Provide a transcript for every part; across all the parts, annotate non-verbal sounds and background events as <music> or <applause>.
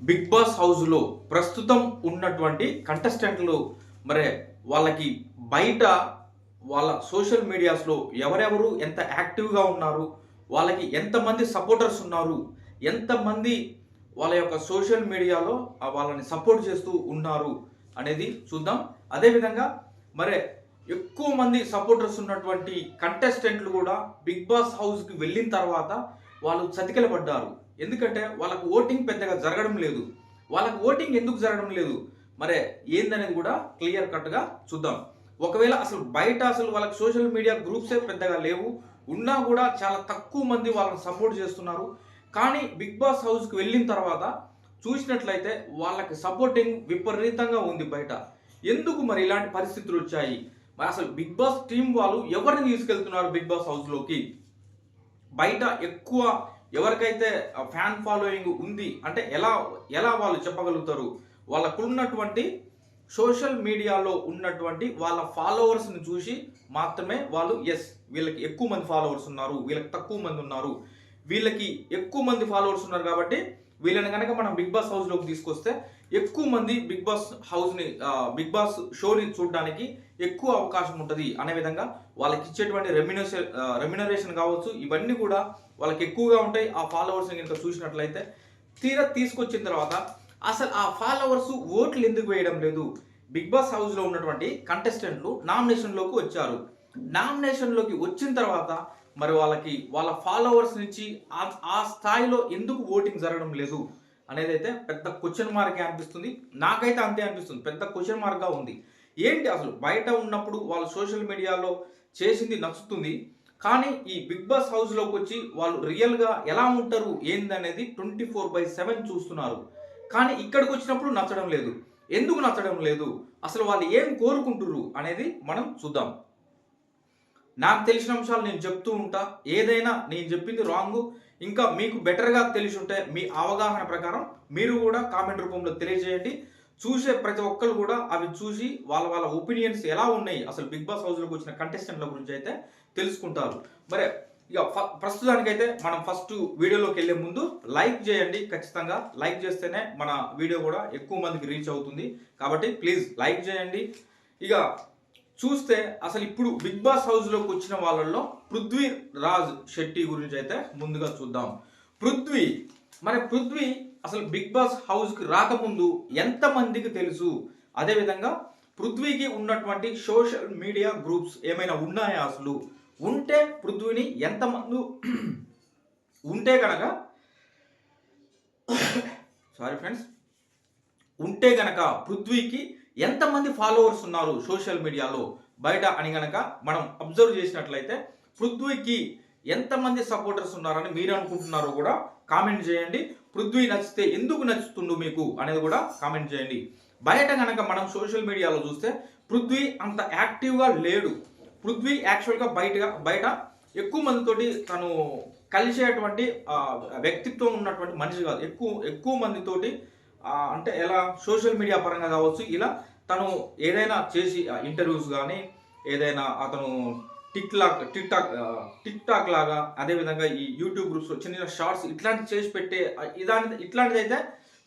Big boss హౌస్లో ప్రస్తుతం ఉన్నటువంటి కంటెస్టెంట్లు మరి వాళ్ళకి బయట వాళ్ళ సోషల్ మీడియాస్లో ఎవరెవరు ఎంత యాక్టివ్గా ఉన్నారు వాళ్ళకి ఎంతమంది సపోర్టర్స్ ఉన్నారు ఎంతమంది వాళ్ళ యొక్క సోషల్ మీడియాలో ఆ వాళ్ళని సపోర్ట్ చేస్తూ ఉన్నారు అనేది చూద్దాం. అదేవిధంగా మరి ఎక్కువ మంది సపోర్టర్స్ ఉన్నటువంటి కంటెస్టెంట్లు కూడా బిగ్ బాస్ హౌస్కి వెళ్ళిన తర్వాత వాళ్ళు చతికిల పడ్డారు ఎందుకంటే వాళ్ళకు ఓటింగ్ పెద్దగా జరగడం లేదు. వాళ్ళకు ఓటింగ్ ఎందుకు జరగడం లేదు? మరి ఏందనేది కూడా క్లియర్ కట్గా చూద్దాం. ఒకవేళ అసలు బయట అసలు వాళ్ళకి సోషల్ మీడియా గ్రూప్సే పెద్దగా లేవు. ఉన్నా కూడా చాలా తక్కువ మంది వాళ్ళని సపోర్ట్ చేస్తున్నారు. కానీ బిగ్ బాస్ హౌస్కి వెళ్ళిన తర్వాత చూసినట్లయితే వాళ్ళకి సపోర్టింగ్ విపరీతంగా ఉంది బయట. ఎందుకు మరి ఇలాంటి పరిస్థితులు వచ్చాయి? మరి అసలు బిగ్ బాస్ టీం వాళ్ళు ఎవరిని తీసుకెళ్తున్నారు బిగ్ బాస్ హౌస్లోకి? బయట ఎక్కువ ఎవరికైతే ఫ్యాన్ ఫాలోయింగ్ ఉంది అంటే ఎలా ఎలా వాళ్ళు చెప్పగలుగుతారు? వాళ్ళకున్నటువంటి సోషల్ మీడియాలో ఉన్నటువంటి వాళ్ళ ఫాలోవర్స్ని చూసి మాత్రమే వాళ్ళు ఎస్ వీళ్ళకి ఎక్కువ మంది ఫాలోవర్స్ ఉన్నారు వీళ్ళకి తక్కువ మంది ఉన్నారు. వీళ్ళకి ఎక్కువ మంది ఫాలోవర్స్ ఉన్నారు కాబట్టి వీళ్ళని కనుక మనం బిగ్ బాస్ హౌస్లోకి తీసుకొస్తే ఎక్కువ మంది బిగ్ బాస్ హౌస్ని బిగ్ బాస్ షోని చూడడానికి ఎక్కువ అవకాశం ఉంటుంది అనే విధంగా వాళ్ళకి ఇచ్చేటువంటి రెమ్యునేషన్ రెమ్యునరేషన్ కావచ్చు ఇవన్నీ కూడా వాళ్ళకి ఎక్కువగా ఉంటాయి. ఆ ఫాలోవర్స్ని కనుక చూసినట్లయితే తీరా తీసుకొచ్చిన తర్వాత అసలు ఆ ఫాలోవర్స్ ఓట్లు ఎందుకు వేయడం లేదు? బిగ్ బాస్ హౌస్లో ఉన్నటువంటి కంటెస్టెంట్లు నామినేషన్లోకి వచ్చారు. నామినేషన్లోకి వచ్చిన తర్వాత మరి వాళ్ళకి వాళ్ళ ఫాలోవర్స్ నుంచి ఆ- ఆ స్థాయిలో ఎందుకు ఓటింగ్ జరగడం లేదు అనేది అయితే పెద్ద క్వశ్చన్ మార్కే అనిపిస్తుంది. నాకైతే అంతే అనిపిస్తుంది. పెద్ద క్వశ్చన్ మార్క్గా ఉంది. ఏంటి అసలు? బయట ఉన్నప్పుడు వాళ్ళు సోషల్ మీడియాలో చేసింది నచ్చుతుంది. కానీ ఈ బిగ్ బాస్ హౌస్లోకి వచ్చి వాళ్ళు రియల్గా ఎలా ఉంటారు ఏందనేది ట్వంటీ ఫోర్ బై సెవెన్ చూస్తున్నారు. కానీ ఇక్కడికి వచ్చినప్పుడు నచ్చడం లేదు. ఎందుకు నచ్చడం లేదు? అసలు వాళ్ళు ఏం కోరుకుంటుర్రు అనేది మనం చూద్దాం. నాకు తెలిసిన అంశాలు నేను చెప్తూ ఉంటా. ఏదైనా నేను చెప్పింది రాంగ్. ఇంకా మీకు బెటర్గా తెలిసి ఉంటే మీ అవగాహన ప్రకారం మీరు కూడా కామెంట్ రూపంలో తెలియజేయండి. చూసే ప్రతి ఒక్కరు కూడా అవి చూసి వాళ్ళ వాళ్ళ ఒపీనియన్స్ ఎలా ఉన్నాయి అసలు బిగ్ బాస్ హౌస్లోకి వచ్చిన కంటెస్టెంట్ల గురించి అయితే తెలుసుకుంటారు. మరి ఇక ఫ- ప్రస్తుతానికైతే మనం ఫస్ట్ వీడియోలోకి వెళ్ళే ముందు లైక్ చేయండి ఖచ్చితంగా. లైక్ చేస్తేనే మన వీడియో కూడా ఎక్కువ మందికి రీచ్ అవుతుంది. కాబట్టి ప్లీజ్ లైక్ చేయండి. ఇక చూస్తే అసలు ఇప్పుడు బిగ్ బాస్ హౌస్లోకి వచ్చిన వాళ్ళల్లో పృథ్వీ రాజ్ శెట్టి గురించి అయితే ముందుగా చూద్దాం. పృథ్వీ మరి పృథ్వీ అసలు బిగ్ బాస్ హౌస్కి రాకముందు ఎంతమందికి తెలుసు? అదేవిధంగా పృథ్వీకి ఉన్నటువంటి సోషల్ మీడియా గ్రూప్స్ ఏమైనా ఉన్నాయా అసలు? ఉంటే పృథ్వీని ఎంతమంది <clears throat> ఉంటే కనుక <clears throat> సారీ ఫ్రెండ్స్ ఉంటే గనక పృథ్వీకి ఎంతమంది ఫాలోవర్స్ ఉన్నారు సోషల్ మీడియాలో? బయట అని గనక మనం అబ్జర్వ్ చేసినట్లయితే పృథ్వీకి ఎంతమంది సపోర్టర్స్ ఉన్నారని మీరు అనుకుంటున్నారో కూడా కామెంట్ చేయండి. పృథ్వీ నచ్చితే ఎందుకు నచ్చుతుండు మీకు అనేది కూడా కామెంట్ చేయండి. బయట కనుక మనం సోషల్ మీడియాలో చూస్తే పృథ్వీ అంత యాక్టివ్గా లేడు. పృథ్వీ యాక్చువల్గా బయటగా బయట ఎక్కువ మందితోటి తను కలిసేటువంటి వ్యక్తిత్వం ఉన్నటువంటి మనిషి కాదు. ఎక్కువ ఎక్కువ మందితోటి అంటే ఎలా సోషల్ మీడియా పరంగా కావచ్చు ఇలా తను ఏదైనా చేసి ఇంటర్వ్యూస్ కానీ ఏదైనా అతను టిక్టాక్ టిక్టాక్ టిక్టాక్ లాగా అదేవిధంగా ఈ యూట్యూబ్ గ్రూప్స్ చిన్న చిన్న షార్ట్స్ ఇట్లాంటి చేసి పెట్టే ఇదాని ఇట్లాంటిది అయితే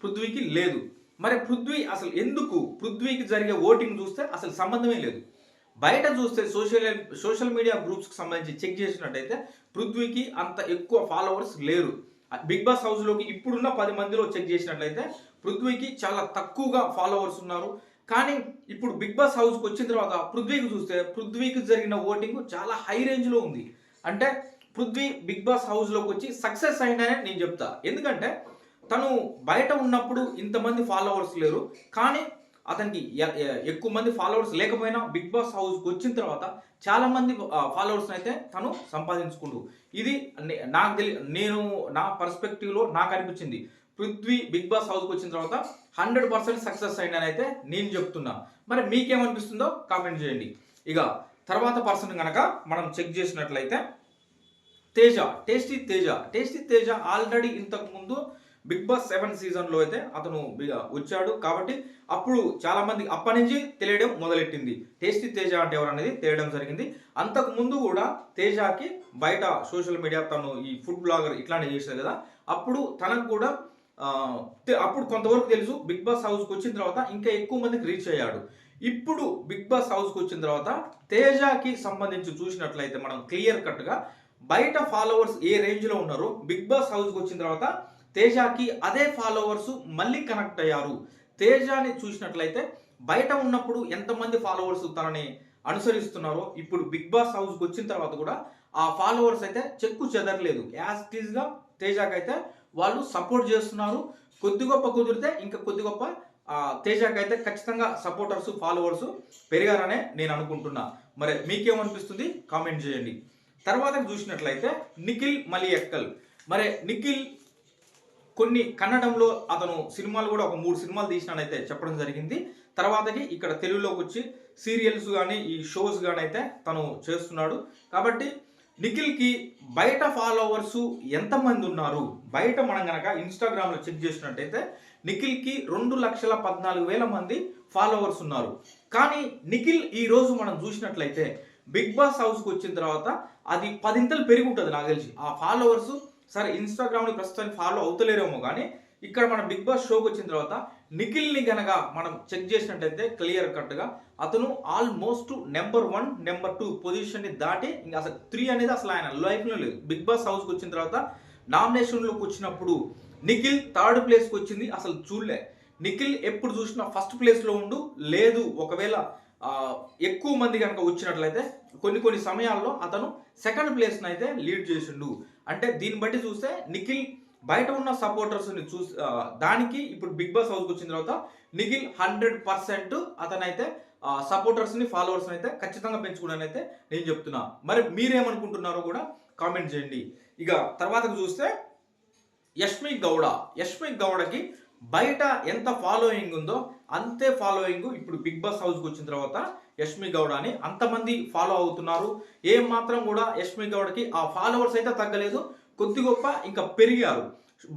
పృథ్వీకి లేదు. మరి పృథ్వీ అసలు ఎందుకు? పృథ్వీకి జరిగే ఓటింగ్ చూస్తే అసలు సంబంధమే లేదు. బయట చూస్తే సోషల్ సోషల్ మీడియా గ్రూప్స్కి సంబంధించి చెక్ చేసినట్టయితే పృథ్వీకి అంత ఎక్కువ ఫాలోవర్స్ లేరు. బిగ్ బాస్ హౌస్లోకి ఇప్పుడున్న పది మందిలో చెక్ చేసినట్లయితే పృథ్వీకి చాలా తక్కువగా ఫాలోవర్స్ ఉన్నారు. కానీ ఇప్పుడు బిగ్ బాస్ హౌస్కి వచ్చిన తర్వాత పృథ్వీకి చూస్తే పృథ్వీకి జరిగిన ఓటింగ్ చాలా హై రేంజ్లో ఉంది. అంటే పృథ్వీ బిగ్ బాస్ హౌస్లోకి వచ్చి సక్సెస్ అయిందనే నేను చెప్తా. ఎందుకంటే తను బయట ఉన్నప్పుడు ఇంతమంది ఫాలోవర్స్ లేరు. కానీ అతనికి ఎ- ఎక్కువ మంది ఫాలోవర్స్ లేకపోయినా బిగ్ బాస్ హౌస్కి వచ్చిన తర్వాత చాలా మంది ఫాలోవర్స్ అయితే తను సంపాదించుకుంటు ఇది నాకు తెలి నేను నా పర్స్పెక్టివ్లో నాకు అనిపించింది. పృథ్వీ బిగ్ బాస్ హౌస్కి వచ్చిన తర్వాత హండ్రెడ్ పర్సెంట్ సక్సెస్ అయిందని అయితే నేను చెప్తున్నా. మరి మీకేమనిపిస్తుందో కామెంట్ చేయండి. ఇక తర్వాత పర్సన్ కనుక మనం చెక్ చేసినట్లయితే Teja tasty Teja tasty Teja already ఇంతకుముందు బిగ్ బాస్ సెవెన్ సీజన్లో అయితే అతను వచ్చాడు. కాబట్టి అప్పుడు చాలామంది అప్పటి నుంచి తెలియడం మొదలెట్టింది. టేస్టీ తేజ అంటే ఎవరు అనేది తెలియడం జరిగింది. అంతకు ముందు కూడా తేజకి బయట సోషల్ మీడియా తను ఈ ఫుడ్ బ్లాగర్ ఇట్లాంటివి చేశారు కదా. అప్పుడు తనకు కూడా అప్పుడు కొంతవరకు తెలుసు బిగ్ బాస్ హౌస్కి వచ్చిన తర్వాత ఇంకా ఎక్కువ మందికి రీచ్ అయ్యాడు. ఇప్పుడు బిగ్ బాస్ హౌస్కి వచ్చిన తర్వాత తేజాకి సంబంధించి చూసినట్లయితే మనం క్లియర్ కట్గా బయట ఫాలోవర్స్ ఏ రేంజ్లో ఉన్నారో బిగ్ బాస్ హౌస్కి వచ్చిన తర్వాత తేజాకి అదే ఫాలోవర్స్ మళ్ళీ కనెక్ట్ అయ్యారు. తేజాని చూసినట్లయితే బయట ఉన్నప్పుడు ఎంతమంది ఫాలోవర్స్ తనని అనుసరిస్తున్నారో ఇప్పుడు బిగ్ బాస్ హౌస్కి వచ్చిన తర్వాత కూడా ఆ ఫాలోవర్స్ అయితే చెక్కు చెదరలేదు. యాజ్ టీజ్గా తేజాకి అయితే వాళ్ళు సపోర్ట్ చేస్తున్నారు. కొద్ది గొప్ప కుదిరితే ఇంకా కొద్ది గొప్ప తేజాకి అయితే ఖచ్చితంగా సపోర్టర్స్ ఫాలోవర్స్ పెరిగారనే నేను అనుకుంటున్నా. మరి మీకేమనిపిస్తుంది? కామెంట్ చేయండి. తర్వాత చూసినట్లయితే నిఖిల్ మలియక్కల్. మరి నిఖిల్ కొన్ని కన్నడంలో అతను సినిమాలు కూడా ఒక మూడు సినిమాలు తీసినానైతే చెప్పడం జరిగింది. తర్వాతకి ఇక్కడ తెలుగులోకి వచ్చి సీరియల్స్ కానీ ఈ షోస్ కానీ అయితే తను చేస్తున్నాడు. కాబట్టి నిఖిల్కి బయట ఫాలోవర్స్ ఎంతమంది ఉన్నారు? బయట మనం కనుక ఇన్స్టాగ్రామ్లో చెక్ చేసినట్టయితే నిఖిల్కి రెండు లక్షల పద్నాలుగు వేల మంది ఫాలోవర్స్ ఉన్నారు. కానీ నిఖిల్ ఈరోజు మనం చూసినట్లయితే బిగ్ బాస్ హౌస్కి వచ్చిన తర్వాత అది పదింతలు పెరిగి ఉంటుంది నాకు తెలిసి ఆ ఫాలోవర్స్ సరే ఇన్స్టాగ్రామ్ని ప్రస్తుతానికి ఫాలో అవుతలేరేమో కానీ ఇక్కడ మన బిగ్ బాస్ షోకి వచ్చిన తర్వాత నిఖిల్ని గనక మనం చెక్ చేసినట్టయితే క్లియర్ కట్గా అతను almost number one number two పొజిషన్ని దాటి ఇంకా అసలు త్రీ అనేది అసలు ఆయన లైఫ్లో లేదు. బిగ్ బాస్ హౌస్కి వచ్చిన తర్వాత నామినేషన్లోకి వచ్చినప్పుడు నిఖిల్ థర్డ్ ప్లేస్కి వచ్చింది అసలు చూడలే. నిఖిల్ ఎప్పుడు చూసినా ఫస్ట్ ప్లేస్లో ఉండు లేదు ఒకవేళ ఎక్కువ మంది కనుక వచ్చినట్లయితే కొన్ని కొన్ని సమయాల్లో అతను సెకండ్ ప్లేస్ని అయితే లీడ్ చేసిండు. అంటే దీన్ని బట్టి చూస్తే నిఖిల్ బయట ఉన్న సపోర్టర్స్ని చూసి దానికి ఇప్పుడు బిగ్ బాస్ హౌస్కి వచ్చిన తర్వాత నిఖిల్ హండ్రెడ్ పర్సెంట్ అతనైతే సపోర్టర్స్ని ఫాలోవర్స్ని అయితే ఖచ్చితంగా పెంచుకున్నానైతే నేను చెప్తున్నా. మరి మీరేమనుకుంటున్నారో కూడా కామెంట్ చేయండి. ఇక తర్వాతకు చూస్తే యష్మి గౌడ. యష్మి గౌడకి బయట ఎంత ఫాలోయింగ్ ఉందో అంతే ఫాలోయింగ్ ఇప్పుడు బిగ్ బాస్ హౌస్కి వచ్చిన తర్వాత యష్మి గౌడ అని అంతమంది ఫాలో అవుతున్నారు. ఏం మాత్రం కూడా యష్మి గౌడకి ఆ ఫాలోవర్స్ అయితే తగ్గలేదు. కొద్ది గొప్ప ఇంకా పెరిగారు.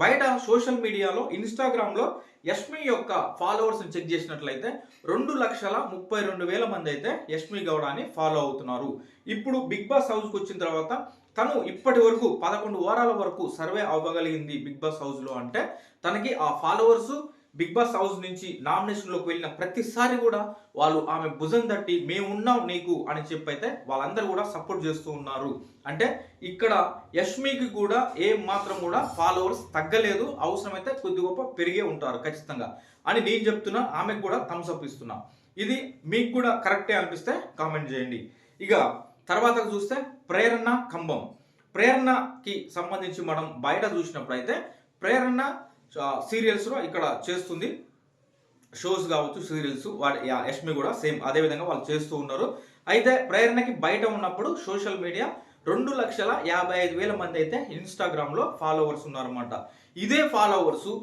బయట సోషల్ మీడియాలో ఇన్స్టాగ్రామ్లో యష్మి యొక్క ఫాలోవర్స్ని చెక్ చేసినట్లయితే రెండు లక్షల ముప్పై రెండు వేల మంది అయితే యష్మి గౌడ అని ఫాలో అవుతున్నారు. ఇప్పుడు బిగ్ బాస్ హౌస్కి వచ్చిన తర్వాత తను ఇప్పటి వరకు పదకొండు వారాల వరకు సర్వే అవ్వగలిగింది బిగ్ బాస్ హౌస్లో అంటే తనకి ఆ ఫాలోవర్స్ బిగ్ బాస్ హౌస్ నుంచి నామినేషన్లోకి వెళ్ళిన ప్రతిసారి కూడా వాళ్ళు ఆమె భుజం తట్టి మేమున్నాం నీకు అని చెప్పైతే వాళ్ళందరూ కూడా సపోర్ట్ చేస్తూ ఉన్నారు. అంటే ఇక్కడ యష్మికి కూడా ఏం మాత్రం కూడా ఫాలోవర్స్ తగ్గలేదు. అవసరమైతే కొద్ది గొప్ప పెరిగే ఉంటారు ఖచ్చితంగా. అని నేను చెప్తున్నా ఆమెకు కూడా థమ్స్ అప్ ఇస్తున్నా. ఇది మీకు కూడా కరెక్టే అనిపిస్తే కామెంట్ చేయండి. ఇక తర్వాత చూస్తే ప్రేరణ కంబం. ప్రేరణకి సంబంధించి మనం బయట చూసినప్పుడు అయితే ప్రేరణ సీరియల్స్లో ఇక్కడ చేస్తుంది. షోస్ కావచ్చు సీరియల్స్ వాడి యా- యష్మి కూడా సేమ్ అదే విధంగా వాళ్ళు చేస్తూ ఉన్నారు. అయితే ప్రేరణకి బయట ఉన్నప్పుడు సోషల్ మీడియా రెండు లక్షల యాభై ఐదు వేల మంది అయితే ఇన్స్టాగ్రామ్లో ఫాలోవర్స్ ఉన్నారన్నమాట. ఇదే ఫాలోవర్స్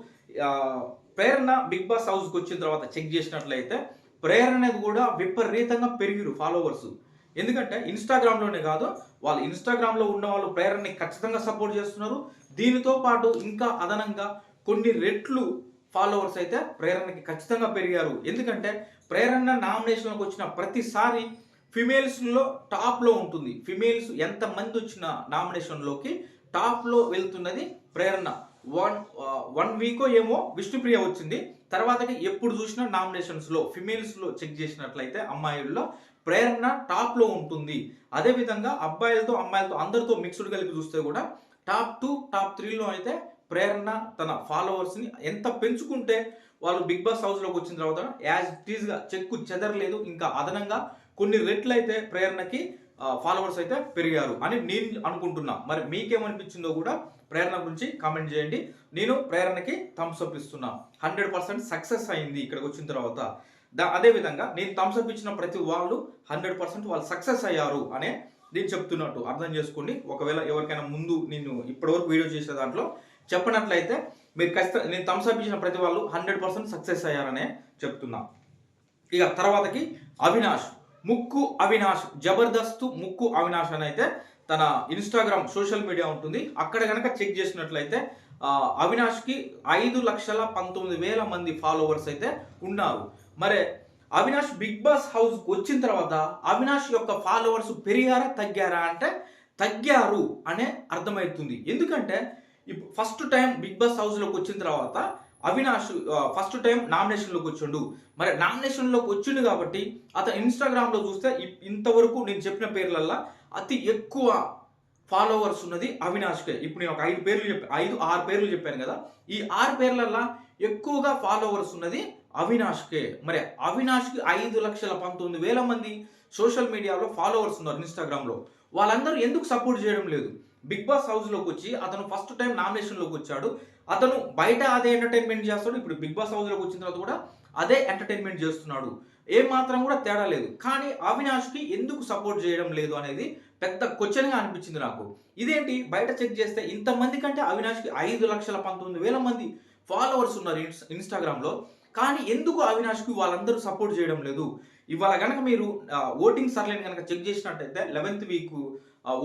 ప్రేరణ బిగ్ బాస్ హౌస్కి వచ్చిన తర్వాత చెక్ చేసినట్లయితే ప్రేరణ కూడా విపరీతంగా పెరిగిరు ఫాలోవర్స్ ఎందుకంటే ఇన్స్టాగ్రామ్లోనే కాదు వాళ్ళు ఇన్స్టాగ్రామ్లో ఉన్న వాళ్ళు ప్రేరణని ఖచ్చితంగా సపోర్ట్ చేస్తున్నారు. దీనితో పాటు ఇంకా అదనంగా కొన్ని రెట్లు ఫాలోవర్స్ అయితే ప్రేరణకి ఖచ్చితంగా పెరిగారు. ఎందుకంటే ప్రేరణ నామినేషన్లోకి వచ్చిన ప్రతిసారి ఫిమేల్స్లో టాప్లో ఉంటుంది. ఫిమేల్స్ ఎంతమంది వచ్చిన నామినేషన్లోకి టాప్లో వెళ్తున్నది ప్రేరణ. వన్ వన్ వీక్ ఏమో విష్ణుప్రియ వచ్చింది. తర్వాతకి ఎప్పుడు చూసినా నామినేషన్స్లో ఫిమేల్స్లో చెక్ చేసినట్లయితే అమ్మాయిల్లో ప్రేరణ టాప్లో ఉంటుంది. అదేవిధంగా అబ్బాయిలతో అమ్మాయిలతో అందరితో మిక్స్డ్ కలిపి చూస్తే కూడా టాప్ టూ టాప్ త్రీలో అయితే ప్రేరణ తన ఫాలోవర్స్ని ఎంత పెంచుకుంటే వాళ్ళు బిగ్ బాస్ హౌస్లోకి వచ్చిన తర్వాత యాజ్ టీజ్గా చెక్కు చెదరలేదు ఇంకా అదనంగా కొన్ని రెట్లు అయితే ప్రేరణకి ఫాలోవర్స్ అయితే పెరిగారు అని నేను అనుకుంటున్నా. మరి మీకేమనిపించిందో కూడా ప్రేరణ గురించి కామెంట్ చేయండి. నేను ప్రేరణకి థమ్స్ అప్ ఇస్తున్నా. హండ్రెడ్ పర్సెంట్ సక్సెస్ అయింది ఇక్కడికి వచ్చిన తర్వాత. దా అదే విధంగా నేను థమ్స్ అప్ ఇచ్చిన ప్రతి వాళ్ళు హండ్రెడ్ పర్సెంట్ వాళ్ళు సక్సెస్ అయ్యారు అనే నేను చెప్తున్నట్టు. అర్థం చేసుకోండి. ఒకవేళ ఎవరికైనా ముందు నేను ఇప్పటివరకు వీడియో చేసే దాంట్లో చెప్పినట్లయితే మీరు ఖచ్చితంగా నేను థమ్స్అప్ ఇచ్చిన ప్రతి వాళ్ళు హండ్రెడ్ పర్సెంట్ సక్సెస్ అయ్యారనే చెప్తున్నా. ఇక తర్వాతకి అవినాష్ ముక్కు అవినాష్ జబర్దస్త్ ముక్కు అవినాష్ అని అయితే తన ఇన్స్టాగ్రామ్ సోషల్ మీడియా ఉంటుంది. అక్కడ కనుక చెక్ చేసినట్లయితే అవినాష్కి ఐదు లక్షల పంతొమ్మిది వేల మంది ఫాలోవర్స్ అయితే ఉన్నారు. మరి అవినాష్ బిగ్ బాస్ హౌస్కి వచ్చిన తర్వాత అవినాష్ యొక్క ఫాలోవర్స్ పెరిగారా తగ్గారా అంటే తగ్గారు అనే అర్థమవుతుంది. ఎందుకంటే ఫస్ట్ టైం బిగ్ బాస్ హౌస్లోకి వచ్చిన తర్వాత అవినాష్ ఫస్ట్ టైం నామినేషన్లోకి వచ్చిండు. మరి నామినేషన్లోకి వచ్చిండు కాబట్టి అతను ఇన్స్టాగ్రామ్లో చూస్తే ఇంతవరకు నేను చెప్పిన పేర్లల్లా అతి ఎక్కువ ఫాలోవర్స్ ఉన్నది అవినాష్కే. ఇప్పుడు నేను ఒక ఐదు పేర్లు చెప్పి ఐదు ఆరు పేర్లు చెప్పాను కదా. ఈ ఆరు పేర్లల్లా ఎక్కువగా ఫాలోవర్స్ ఉన్నది అవినాష్కే. మరి అవినాష్కి ఐదు లక్షల పంతొమ్మిది వేల మంది సోషల్ మీడియాలో ఫాలోవర్స్ ఉన్నారు ఇన్స్టాగ్రామ్లో వాళ్ళందరూ ఎందుకు సపోర్ట్ చేయడం లేదు? బిగ్ బాస్ హౌస్లోకి వచ్చి అతను ఫస్ట్ టైం నామినేషన్లోకి వచ్చాడు. అతను బయట అదే ఎంటర్టైన్మెంట్ చేస్తాడు. ఇప్పుడు బిగ్ బాస్ హౌస్లోకి వచ్చిన తర్వాత కూడా అదే ఎంటర్టైన్మెంట్ చేస్తున్నాడు. ఏ మాత్రం కూడా తేడా లేదు. కానీ అవినాష్కి ఎందుకు సపోర్ట్ చేయడం లేదు అనేది పెద్ద క్వశ్చన్గా అనిపించింది నాకు. ఇదేంటి? బయట చెక్ చేస్తే ఇంతమంది కంటే అవినాష్కి ఐదు లక్షల పంతొమ్మిది వేల మంది ఫాలోవర్స్ ఉన్నారు ఇన్స్టాగ్రామ్లో. కానీ ఎందుకు అవినాష్కి వాళ్ళందరూ సపోర్ట్ చేయడం లేదు? ఇవాళ కనుక మీరు ఓటింగ్ సర్లేని కనుక చెక్ చేసినట్టయితే లెవెన్త్ వీక్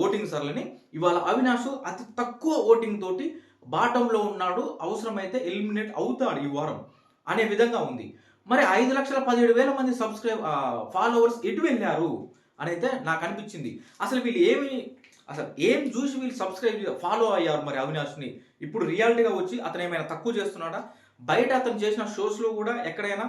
ఓటింగ్ సర్లని ఇవాళ అవినాష్ అతి తక్కువ ఓటింగ్ తోటి బాటంలో ఉన్నాడు అవసరమైతే ఎలిమినేట్ అవుతాడు ఈ వారం అనే విధంగా ఉంది. మరి ఐదు లక్షల పదిహేడు వేల మంది సబ్స్క్రైబ్ ఫాలోవర్స్ ఎటు వెళ్ళారు అని అయితే నాకు అనిపించింది. అసలు వీళ్ళు ఏమి అసలు ఏం చూసి వీళ్ళు సబ్స్క్రైబ్ ఫాలో అయ్యారు మరి అవినాష్ని? ఇప్పుడు రియాలిటీగా వచ్చి అతను ఏమైనా తక్కువ చేస్తున్నాడా? బయట అతను చేసిన షోస్లో కూడా ఎక్కడైనా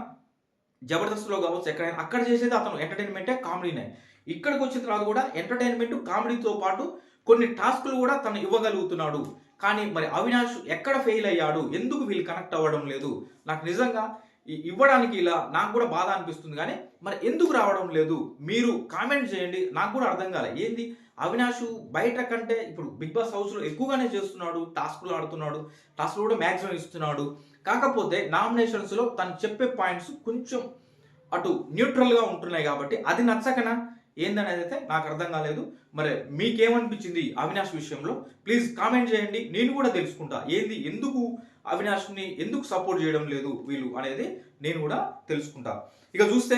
జబర్దస్త్లో కావచ్చు ఎక్కడైనా అక్కడ చేసేది అతను ఎంటర్టైన్మెంటే కామెడీనే ఇక్కడికి వచ్చిన తర్వాత కూడా ఎంటర్టైన్మెంట్ కామెడీతో పాటు కొన్ని టాస్కులు కూడా తను ఇవ్వగలుగుతున్నాడు. కానీ మరి అవినాష్ ఎక్కడ ఫెయిల్ అయ్యాడు? ఎందుకు వీళ్ళు కనెక్ట్ అవ్వడం లేదు? నాకు నిజంగా ఇవ్వడానికి ఇలా నాకు కూడా బాధ అనిపిస్తుంది. కానీ మరి ఎందుకు రావడం లేదు? మీరు కామెంట్ చేయండి. నాకు కూడా అర్థం కాలే. ఏంది? అవినాష్ బయట కంటే ఇప్పుడు బిగ్ బాస్ హౌస్లో ఎక్కువగానే చేస్తున్నాడు. టాస్కులు ఆడుతున్నాడు. టాస్కులు కూడా మ్యాక్సిమం ఇస్తున్నాడు. కాకపోతే నామినేషన్స్లో తను చెప్పే పాయింట్స్ కొంచెం అటు న్యూట్రల్గా ఉంటున్నాయి కాబట్టి అది నచ్చకనా? ఏందనేది అయితే నాకు అర్థం కాలేదు. మరి మీకేమనిపించింది అవినాష్ విషయంలో? ప్లీజ్ కామెంట్ చేయండి. నేను కూడా తెలుసుకుంటా. ఏంది? ఎందుకు అవినాష్ని ఎందుకు సపోర్ట్ చేయడం లేదు వీళ్ళు అనేది నేను కూడా తెలుసుకుంటా. ఇక చూస్తే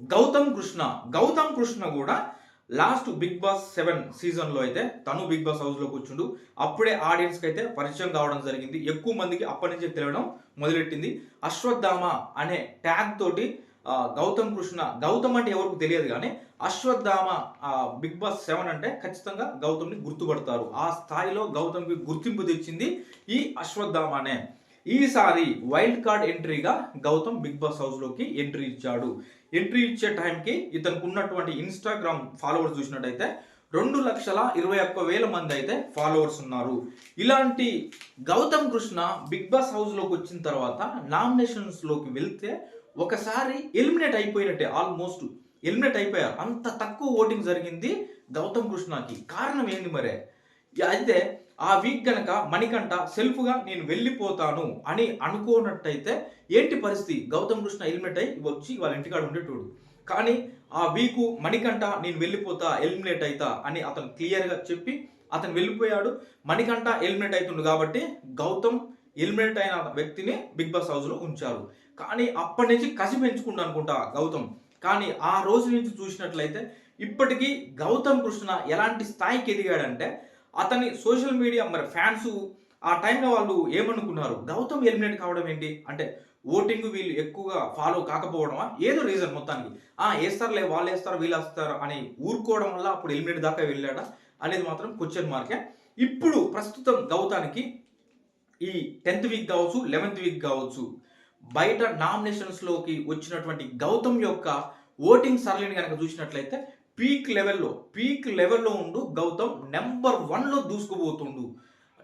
గౌతమ్ కృష్ణ. గౌతమ్ కృష్ణ కూడా లాస్ట్ బిగ్ బాస్ సెవెన్ సీజన్లో అయితే తను బిగ్ బాస్ హౌస్లో కూర్చుండు అప్పుడే ఆడియన్స్కి అయితే పరిచయం కావడం జరిగింది. ఎక్కువ మందికి అప్పటి నుంచే తెలియడం మొదలెట్టింది. అశ్వత్థామ అనే ట్యాగ్ తోటి గౌతమ్ కృష్ణ గౌతమ్ అంటే ఎవరికి తెలియదు కానీ అశ్వత్థామ బిగ్ బాస్ సెవెన్ అంటే ఖచ్చితంగా గౌతమ్ని గుర్తుపడతారు. ఆ స్థాయిలో గౌతమ్కి గుర్తింపు తెచ్చింది ఈ అశ్వత్థామనే. ఈసారి వైల్డ్ కార్డ్ ఎంట్రీగా గౌతమ్ బిగ్ బాస్ హౌస్లోకి ఎంట్రీ ఇచ్చాడు. ఎంట్రీ ఇచ్చే టైంకి ఇతనికి ఉన్నటువంటి ఇన్స్టాగ్రామ్ ఫాలోవర్స్ చూసినట్టయితే రెండు లక్షల ఇరవై ఒక్క వేల మంది అయితే ఫాలోవర్స్ ఉన్నారు. ఇలాంటి గౌతమ్ కృష్ణ బిగ్ బాస్ హౌస్లోకి వచ్చిన తర్వాత నామినేషన్స్లోకి వెళ్తే ఒకసారి ఎలిమినేట్ అయిపోయినట్టే ఆల్మోస్ట్ ఎలిమినేట్ అయిపోయారు. అంత తక్కువ ఓటింగ్ జరిగింది గౌతమ్ కృష్ణకి. కారణం ఏంది మరే? అయితే ఆ వీక్ గనక మణికంట సెల్ఫ్గా నేను వెళ్ళిపోతాను అని అనుకోనట్టయితే ఏంటి పరిస్థితి? గౌతమ్ కృష్ణ ఎలిమినేట్ అయి వచ్చి వాళ్ళ ఇంటికాడ ఉండేటోడు. కానీ ఆ వీకు మణికంట నేను వెళ్ళిపోతా ఎలిమినేట్ అవుతా అని అతను క్లియర్గా చెప్పి అతను వెళ్ళిపోయాడు. మణికంట ఎలిమినేట్ అవుతుండు కాబట్టి గౌతమ్ ఎలిమినేట్ అయిన వ్యక్తిని బిగ్ బాస్ హౌస్లో ఉంచారు. కానీ అప్పటి నుంచి కసి పెంచుకుంటా అనుకుంటా గౌతమ్. కానీ ఆ రోజు నుంచి చూసినట్లయితే ఇప్పటికీ గౌతమ్ కృష్ణ ఎలాంటి స్థాయికి ఎదిగాడంటే అతని సోషల్ మీడియా మరి ఫ్యాన్స్ ఆ టైంలో వాళ్ళు ఏమనుకున్నారు? గౌతమ్ ఎలిమినేట్ కావడం ఏంటి? అంటే ఓటింగ్ వీళ్ళు ఎక్కువగా ఫాలో కాకపోవడమా? ఏదో రీజన్ మొత్తానికి. ఆ వేస్తారులే వాళ్ళు వేస్తారు వీళ్ళు వేస్తారు అని ఊరుకోవడం వల్ల అప్పుడు ఎలిమినేట్ దాకా వెళ్ళాడా అనేది మాత్రం క్వశ్చన్ మార్కే ఇప్పుడు ప్రస్తుతం గౌతానికి ఈ టెన్త్ వీక్ కావచ్చు లెవెన్త్ వీక్ కావచ్చు బయట నామినేషన్స్లోకి వచ్చినటువంటి గౌతమ్ యొక్క ఓటింగ్ సరళిని కనుక చూసినట్లయితే పీక్ లెవెల్లో పీక్ లెవెల్లో ఉండు గౌతమ్ నెంబర్ వన్లో దూసుకుపోతుండు.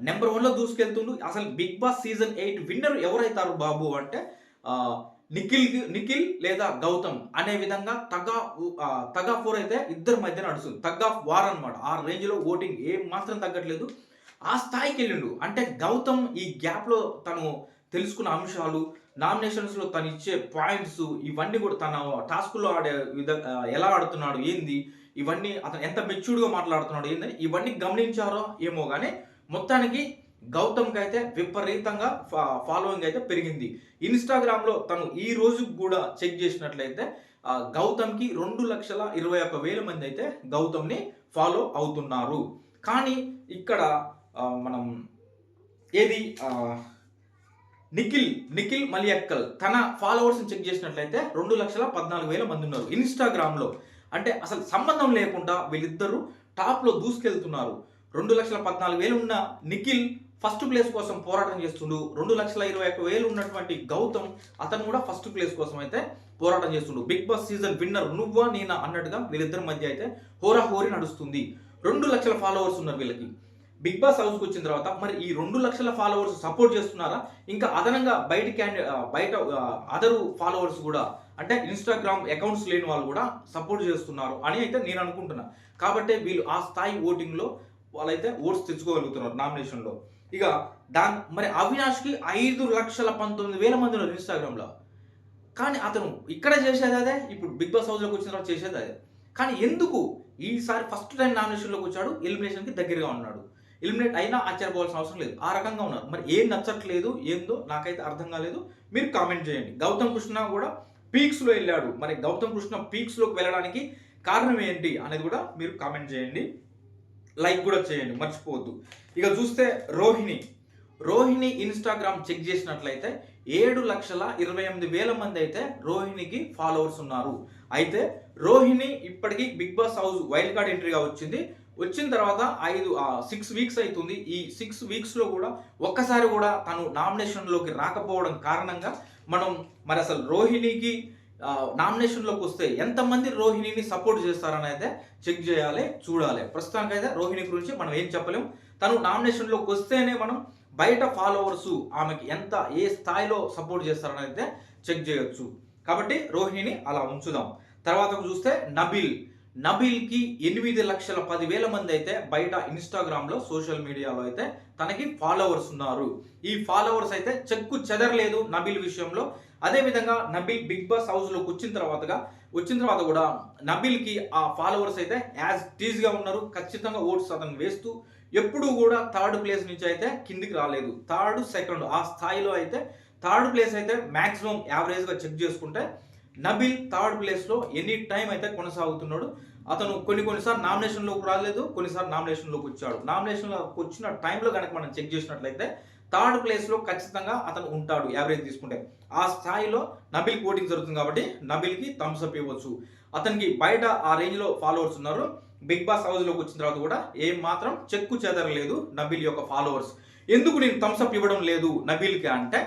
నెంబర్ వన్లో దూసుకెళ్తుండు. అసలు big boss season eight winner ఎవరైతారు బాబు అంటే నిఖిల్ నిఖిల్ లేదా గౌతమ్ అనే విధంగా తగా తగా ఫోర్ అయితే ఇద్దరి మధ్య నడుస్తుంది. తగ్ ఆఫ్ వార్ అనమాట ఆ రేంజ్లో ఓటింగ్ ఏం మాత్రం తగ్గట్లేదు. ఆ స్థాయికి వెళ్ళిండు అంటే గౌతమ్ ఈ గ్యాప్లో తను తెలుసుకున్న అంశాలు నామినేషన్స్లో తను ఇచ్చే పాయింట్స్ ఇవన్నీ కూడా తన టాస్క్లో ఆడే విధ ఎలా ఆడుతున్నాడు ఏంది? ఇవన్నీ అతను ఎంత మెచ్యూర్డ్గా మాట్లాడుతున్నాడు ఏందని ఇవన్నీ గమనించారో ఏమో కానీ మొత్తానికి గౌతమ్కి అయితే విపరీతంగా ఫాలోయింగ్ అయితే పెరిగింది. ఇన్స్టాగ్రామ్లో తను ఈ రోజు కూడా చెక్ చేసినట్లయితే గౌతమ్కి రెండు లక్షల ఇరవై ఒక్క వేల మంది అయితే గౌతమ్ని ఫాలో అవుతున్నారు. కానీ ఇక్కడ మనం ఏది నిఖిల్ నిఖిల్ మలియక్కల్ తన ఫాలోవర్స్ని చెక్ చేసినట్లయితే రెండు లక్షల పద్నాలుగు వేల మంది ఉన్నారు. ఇన్స్టాగ్రామ్లో అంటే అసలు సంబంధం లేకుండా వీళ్ళిద్దరూ టాప్లో దూసుకెళ్తున్నారు. రెండు లక్షల పద్నాలుగు వేలు ఉన్న నిఖిల్ ఫస్ట్ ప్లేస్ కోసం పోరాటం చేస్తుండు. రెండు లక్షల ఇరవై ఒక్క వేలు ఉన్నటువంటి గౌతమ్ అతను కూడా ఫస్ట్ ప్లేస్ కోసం అయితే పోరాటం చేస్తుండు. బిగ్ బాస్ సీజన్ విన్నర్ నువ్వా నేనా అన్నట్టుగా వీళ్ళిద్దరి మధ్య అయితే హోరా హోరీ నడుస్తుంది. రెండు లక్షల ఫాలోవర్స్ ఉన్నారు వీళ్ళకి. బిగ్ బాస్ హౌస్కి వచ్చిన తర్వాత మరి ఈ రెండు లక్షల ఫాలోవర్స్ సపోర్ట్ చేస్తున్నారా? ఇంకా అదనంగా బయట క్యాండి బయట అదరు ఫాలోవర్స్ కూడా అంటే ఇన్స్టాగ్రామ్ అకౌంట్స్ లేని వాళ్ళు కూడా సపోర్ట్ చేస్తున్నారు అని అయితే నేను అనుకుంటున్నా. కాబట్టి వీళ్ళు ఆ స్థాయి ఓటింగ్లో వాళ్ళైతే ఓట్స్ తెచ్చుకోగలుగుతున్నారు నామినేషన్లో. ఇక దాని మరి అవినాష్కి ఐదు లక్షల పంతొమ్మిది వేల మంది ఉన్నారు ఇన్స్టాగ్రామ్లో. కానీ అతను ఇక్కడ చేసేది అదే ఇప్పుడు బిగ్ బాస్ హౌస్లోకి వచ్చిన తర్వాత చేసేది అదే. కానీ ఎందుకు ఈసారి ఫస్ట్ టైం నామినేషన్లోకి వచ్చాడు? ఎలిమినేషన్కి దగ్గరగా ఉన్నాడు. ఎలిమినేట్ అయినా ఆశ్చర్యపోవాల్సిన అవసరం లేదు. ఆ రకంగా ఉన్నారు. మరి ఏం నచ్చట్లేదు ఏందో నాకైతే అర్థం కాలేదు. మీరు కామెంట్ చేయండి. గౌతమ్ కృష్ణ కూడా పీక్స్లో వెళ్ళాడు. మరి గౌతమ్ కృష్ణ పీక్స్లోకి వెళ్ళడానికి కారణం ఏంటి అనేది కూడా మీరు కామెంట్ చేయండి. లైక్ కూడా చేయండి. మర్చిపోవద్దు. ఇక చూస్తే రోహిణి. రోహిణి ఇన్స్టాగ్రామ్ చెక్ చేసినట్లయితే ఏడు లక్షల ఇరవై ఎనిమిది వేల మంది అయితే రోహిణికి ఫాలోవర్స్ ఉన్నారు. అయితే రోహిణి ఇప్పటికీ big boss house wild card ఎంట్రీగా వచ్చింది. వచ్చిన తర్వాత ఐదు సిక్స్ వీక్స్ అవుతుంది ఈ సిక్స్ వీక్స్లో కూడా ఒక్కసారి కూడా తను నామినేషన్లోకి రాకపోవడం కారణంగా మనం మరి అసలు రోహిణికి నామినేషన్లోకి వస్తే ఎంతమంది రోహిణిని సపోర్ట్ చేస్తారని అయితే చెక్ చేయాలి చూడాలి. ప్రస్తుతానికైతే రోహిణి గురించి మనం ఏం చెప్పలేం. తను నామినేషన్లోకి వస్తేనే మనం బయట ఫాలోవర్స్ ఆమెకి ఎంత ఏ స్థాయిలో సపోర్ట్ చేస్తారని అయితే చెక్ చేయొచ్చు. కాబట్టి రోహిణిని అలా ఉంచుదాం. తర్వాత చూస్తే నబిల్. నబిల్కి ఎనిమిది లక్షల పదివేల మంది అయితే బయట ఇన్స్టాగ్రామ్లో సోషల్ మీడియాలో అయితే తనకి ఫాలోవర్స్ ఉన్నారు. ఈ ఫాలోవర్స్ అయితే చెక్కు చెదరలేదు నబిల్ విషయంలో. అదేవిధంగా నబిల్ బిగ్ బాస్ హౌస్లోకి వచ్చిన తర్వాతగా వచ్చిన తర్వాత కూడా నబిల్కి ఆ ఫాలోవర్స్ అయితే యాజ్ టీజ్గా ఉన్నారు. ఖచ్చితంగా ఓట్స్ అతను వేస్తూ ఎప్పుడూ కూడా థర్డ్ ప్లేస్ నుంచి అయితే కిందికి రాలేదు. థర్డ్ సెకండ్ ఆ స్థాయిలో అయితే థర్డ్ ప్లేస్ అయితే మ్యాక్సిమం యావరేజ్గా చెక్ చేసుకుంటే నబిల్ థర్డ్ ప్లేస్లో ఎనీ టైం అయితే కొనసాగుతున్నాడు. అతను కొన్ని కొన్నిసార్లు నామినేషన్లోకి రాలేదు కొన్నిసార్లు నామినేషన్లోకి వచ్చాడు. నామినేషన్లోకి వచ్చిన టైంలో కనుక మనం చెక్ చేసినట్లయితే థర్డ్ ప్లేస్లో ఖచ్చితంగా అతను ఉంటాడు యావరేజ్ తీసుకుంటే. ఆ స్థాయిలో నబిల్ ఓటింగ్ జరుగుతుంది కాబట్టి నబిల్కి థమ్స్ అప్ ఇవ్వచ్చు. అతనికి బయట ఆ రేంజ్లో ఫాలోవర్స్ ఉన్నారు. బిగ్ బాస్ హౌస్లోకి వచ్చిన తర్వాత కూడా ఏం మాత్రం చెక్కు చెదరలేదు నబిల్ యొక్క ఫాలోవర్స్. ఎందుకు నేను థమ్స్ అప్ ఇవ్వడం లేదు నబిల్కి అంటే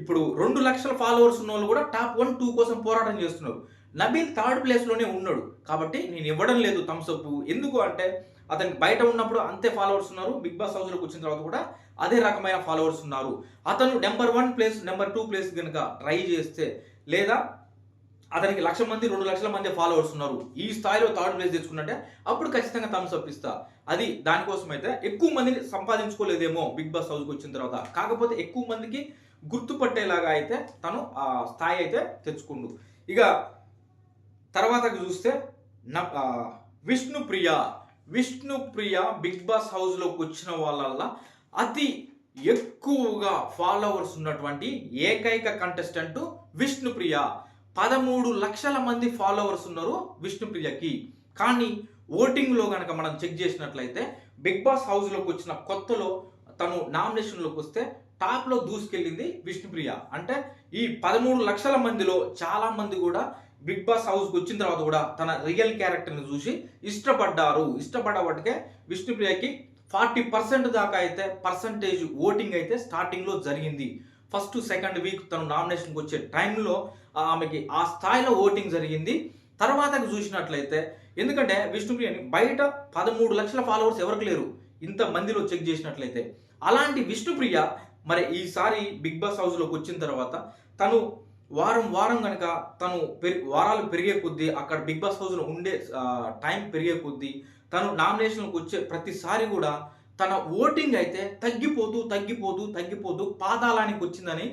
ఇప్పుడు రెండు లక్షల ఫాలోవర్స్ ఉన్న వాళ్ళు కూడా టాప్ వన్ టూ కోసం పోరాటం చేస్తున్నారు. నబీల్ థర్డ్ ప్లేస్లోనే ఉన్నాడు. కాబట్టి నేను ఇవ్వడం లేదు థమ్స్ అప్ ఎందుకు అంటే అతనికి బయట ఉన్నప్పుడు అంతే ఫాలోవర్స్ ఉన్నారు. బిగ్ బాస్ హౌస్లోకి వచ్చిన తర్వాత కూడా అదే రకమైన ఫాలోవర్స్ ఉన్నారు. అతను number one place number two place కనుక ట్రై చేస్తే లేదా అతనికి లక్ష మంది రెండు లక్షల మంది ఫాలోవర్స్ ఉన్నారు. ఈ స్థాయిలో థర్డ్ ప్లేస్ తెచ్చుకున్నట్టే అప్పుడు ఖచ్చితంగా థమ్స్ అప్ ఇస్తా. అది దానికోసం అయితే ఎక్కువ మందిని సంపాదించుకోలేదేమో బిగ్ బాస్ హౌస్కి వచ్చిన తర్వాత. కాకపోతే ఎక్కువ మందికి గుర్తుపట్టేలాగా అయితే తను ఆ స్థాయి అయితే తెచ్చుకుండు. ఇక తర్వాత చూస్తే న- విష్ణుప్రియ. విష్ణుప్రియ బిగ్ బాస్ హౌస్లోకి వచ్చిన వాళ్ళల్లో అతి ఎక్కువగా ఫాలోవర్స్ ఉన్నటువంటి ఏకైక కంటెస్టెంట్ విష్ణుప్రియ. పదమూడు లక్షల మంది ఫాలోవర్స్ ఉన్నారు విష్ణుప్రియకి. కానీ ఓటింగ్లో కనుక మనం చెక్ చేసినట్లయితే బిగ్ బాస్ హౌస్లోకి వచ్చిన కొత్తలో తను నామినేషన్లోకి వస్తే టాప్లో దూసుకెళ్ళింది విష్ణుప్రియ. అంటే ఈ పదమూడు లక్షల మందిలో చాలా మంది కూడా బిగ్ బాస్ హౌస్కి వచ్చిన తర్వాత కూడా తన రియల్ క్యారెక్టర్ని చూసి ఇష్టపడ్డారు. ఇష్టపడబట్టికే విష్ణుప్రియకి ఫార్టీ పర్సెంట్ దాకా అయితే పర్సంటేజ్ ఓటింగ్ అయితే స్టార్టింగ్లో జరిగింది. ఫస్ట్ సెకండ్ వీక్ తను నామినేషన్కి వచ్చే టైంలో ఆమెకి ఆ స్థాయిలో ఓటింగ్ జరిగింది. తర్వాత చూసినట్లయితే ఎందుకంటే విష్ణుప్రియని బయట పదమూడు లక్షల ఫాలోవర్స్ ఎవరికి లేరు? ఇంత మందిలో చెక్ చేసినట్లయితే. అలాంటి విష్ణుప్రియ మరి ఈసారి బిగ్ బాస్ హౌస్లోకి వచ్చిన తర్వాత తను వారం వారం కనుక తను పెరి వారాలు పెరిగే కొద్దీ అక్కడ బిగ్ బాస్ హౌస్లో ఉండే టైం పెరిగే కొద్దీ తను నామినేషన్కి వచ్చే ప్రతిసారి కూడా తన ఓటింగ్ అయితే తగ్గిపోతూ తగ్గిపోతూ తగ్గిపోతూ పాతాళానికి వచ్చిందని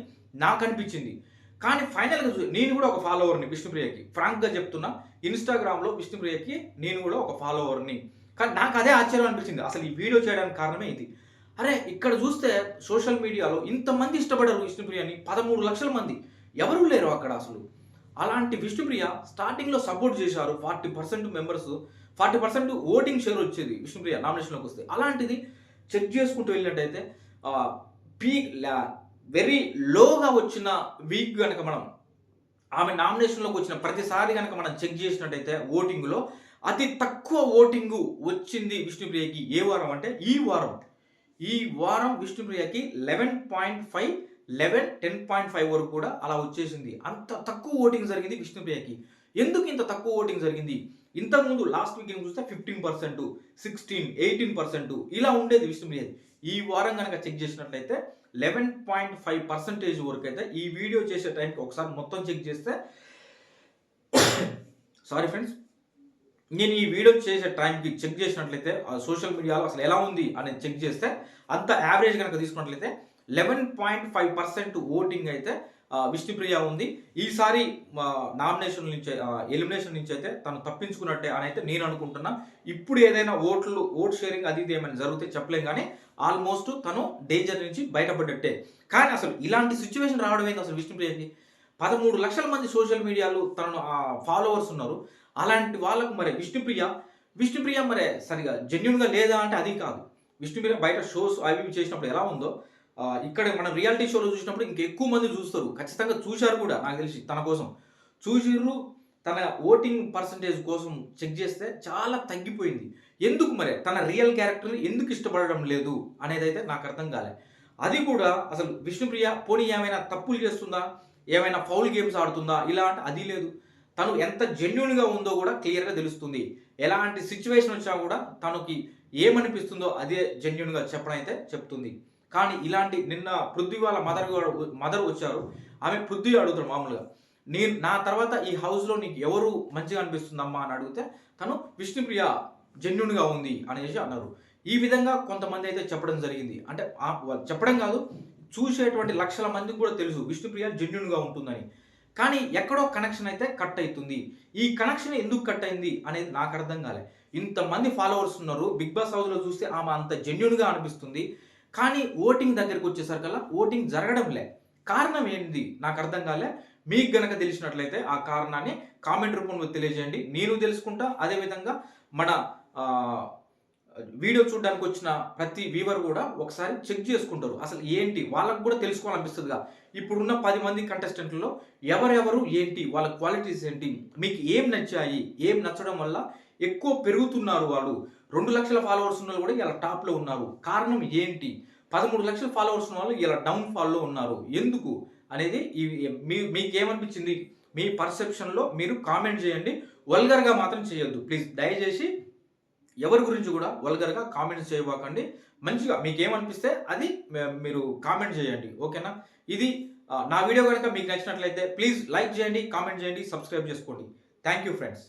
నాకు అనిపించింది. కానీ ఫైనల్గా నేను కూడా ఒక ఫాలోవర్ని విష్ణుప్రియకి ఫ్రాంక్గా చెప్తున్నా ఇన్స్టాగ్రామ్లో విష్ణుప్రియకి నేను కూడా ఒక ఫాలోవర్ని కానీ నాకు అదే ఆశ్చర్యం అనిపించింది. అసలు ఈ వీడియో చేయడానికి కారణమే ఇది. అరే ఇక్కడ చూస్తే సోషల్ మీడియాలో ఇంతమంది ఇష్టపడరు విష్ణుప్రియని పదమూడు లక్షల మంది. ఎవరూ లేరు అక్కడ అసలు? అలాంటి విష్ణుప్రియ స్టార్టింగ్లో సపోర్ట్ చేశారు forty percent members forty percent voting share వచ్చేది విష్ణుప్రియ నామినేషన్లోకి వస్తే. అలాంటిది చెక్ చేసుకుంటూ వెళ్ళినట్టయితే పీ వెరీ లోగా వచ్చిన వీక్ కనుక మనం ఆమె నామినేషన్లోకి వచ్చిన ప్రతిసారి కనుక మనం చెక్ చేసినట్టయితే ఓటింగ్లో అతి తక్కువ ఓటింగు వచ్చింది విష్ణుప్రియకి ఏ వారం అంటే ఈ వారం. ఈ వారం విష్ణుప్రియకి eleven point five eleven ten point five వరకు కూడా అలా వచ్చేసింది. అంత తక్కువ ఓటింగ్ జరిగింది విష్ణుప్రియకి. ఎందుకు ఇంత తక్కువ ఓటింగ్ జరిగింది? ఇంతకుముందు లాస్ట్ వీక్ చూస్తే fifteen percent sixteen eighteen percent ఇలా ఉండేది విష్ణుప్రియది ఈ వారం కనుక చెక్ చేసినట్లయితే లెవెన్ పాయింట్ ఫైవ్ పర్సెంటేజ్ వరకు అయితే ఈ వీడియో చేసే టైంకి ఒకసారి మొత్తం చెక్ చేస్తే <coughs> సారీ ఫ్రెండ్స్ నేను ఈ వీడియో చేసే టైంకి చెక్ చేసినట్లయితే సోషల్ మీడియాలో అసలు ఎలా ఉంది అనేది చెక్ చేస్తే అంత యావరేజ్ కనుక తీసుకున్నట్లయితే eleven point five percent voting అయితే విష్ణుప్రియ ఉంది. ఈసారి నామినేషన్ నుంచి ఎలిమినేషన్ నుంచి అయితే తను తప్పించుకున్నట్టే అని అయితే నేను అనుకుంటున్నా. ఇప్పుడు ఏదైనా ఓట్లు ఓట్ షేరింగ్ అది ఇది ఏమైనా జరిగితే చెప్పలేం కానీ ఆల్మోస్ట్ తను డేంజర్ నుంచి బయటపడ్డట్టే. కానీ అసలు ఇలాంటి సిచ్యువేషన్ రావడం ఏంది అసలు విష్ణుప్రియకి? పదమూడు లక్షల మంది సోషల్ మీడియాలో తనను ఫాలోవర్స్ ఉన్నారు. అలాంటి వాళ్ళకు మరి విష్ణుప్రియ విష్ణుప్రియ మరి సరిగా జెన్యున్గా లేదా అంటే అది కాదు. విష్ణుప్రియ బయట షోస్ అవి చేసినప్పుడు ఎలా ఉందో ఇక్కడ మనం రియాలిటీ షోలో చూసినప్పుడు ఇంకెక్కువ మంది చూస్తారు. ఖచ్చితంగా చూశారు కూడా నాకు తెలిసి తన కోసం. చూసిర్రు తన ఓటింగ్ పర్సంటేజ్ కోసం చెక్ చేస్తే చాలా తగ్గిపోయింది. ఎందుకు మరి? తన రియల్ క్యారెక్టర్ని ఎందుకు ఇష్టపడడం లేదు అనేది అయితే నాకు అర్థం కాలే. అది కూడా అసలు విష్ణుప్రియ పోనీ ఏమైనా తప్పులు చేస్తుందా? ఏమైనా ఫౌల్ గేమ్స్ ఆడుతుందా? ఇలా అంటే అది లేదు. తను ఎంత జెన్యున్గా ఉందో కూడా క్లియర్గా తెలుస్తుంది. ఎలాంటి సిచ్యువేషన్ వచ్చినా కూడా తనకి ఏమనిపిస్తుందో అదే జెన్యున్గా చెప్పడం అయితే చెప్తుంది. కానీ ఇలాంటి నిన్న పృథ్వీ వాళ్ళ మదర్ మదర్ వచ్చారు. ఆమె పృథ్వీ అడుగుతారు మామూలుగా. నేను నా తర్వాత ఈ హౌస్లో నీకు ఎవరు మంచిగా అనిపిస్తుందమ్మా అని అడిగితే తను విష్ణుప్రియ జెన్యున్గా ఉంది అనేసి అన్నారు. ఈ విధంగా కొంతమంది అయితే చెప్పడం జరిగింది. అంటే ఆ- వాళ్ళు చెప్పడం కాదు చూసేటువంటి లక్షల మందికి కూడా తెలుసు విష్ణుప్రియ జెన్యున్గా ఉంటుందని. కానీ ఎక్కడో కనెక్షన్ అయితే కట్ అవుతుంది ఈ కనెక్షన్ ఎందుకు కట్ అయింది అనేది నాకు అర్థం కాలే. ఇంతమంది ఫాలోవర్స్ ఉన్నారు బిగ్ బాస్ హౌస్లో చూస్తే ఆమె అంత జెన్యున్గా అనిపిస్తుంది. కానీ ఓటింగ్ దగ్గరికి వచ్చేసరికల్లా ఓటింగ్ జరగడం లే. కారణం ఏంటి నాకు అర్థం కాలే. మీకు గనక తెలిసినట్లయితే ఆ కారణాన్ని కామెంట్ రూపంలో తెలియజేయండి. నేను తెలుసుకుంటా. అదేవిధంగా మన వీడియో చూడడానికి వచ్చిన ప్రతి వీవర్ కూడా ఒకసారి చెక్ చేసుకుంటారు. అసలు ఏంటి? వాళ్ళకు కూడా తెలుసుకోవాలనిపిస్తుందిగా. ఇప్పుడున్న పది మంది కంటెస్టెంట్లలో ఎవరెవరు ఏంటి? వాళ్ళ క్వాలిటీస్ ఏంటి? మీకు ఏం నచ్చాయి? ఏం నచ్చడం వల్ల ఎక్కువ పెరుగుతున్నారు వాళ్ళు. రెండు లక్షల ఫాలోవర్స్ ఉన్న వాళ్ళు కూడా ఇలా టాప్లో ఉన్నారు. కారణం ఏంటి? పదమూడు లక్షల ఫాలోవర్స్ ఉన్న వాళ్ళు ఇలా డౌన్ ఫాల్లో ఉన్నారు. ఎందుకు? అనేది ఈ మీ మీకు ఏమనిపించింది మీ పర్సెప్షన్లో మీరు కామెంట్ చేయండి. వల్గర్గా మాత్రం చేయొద్దు. ప్లీజ్ దయచేసి ఎవరి గురించి కూడా వల్గర్గా కామెంట్స్ చేయబాకండి. మంచిగా మీకు ఏమనిపిస్తే అది మీరు కామెంట్ చేయండి. ఓకేనా? ఇది నా వీడియో కనుక మీకు నచ్చినట్లయితే ప్లీజ్ లైక్ చేయండి కామెంట్ చేయండి సబ్స్క్రైబ్ చేసుకోండి. Thank you friends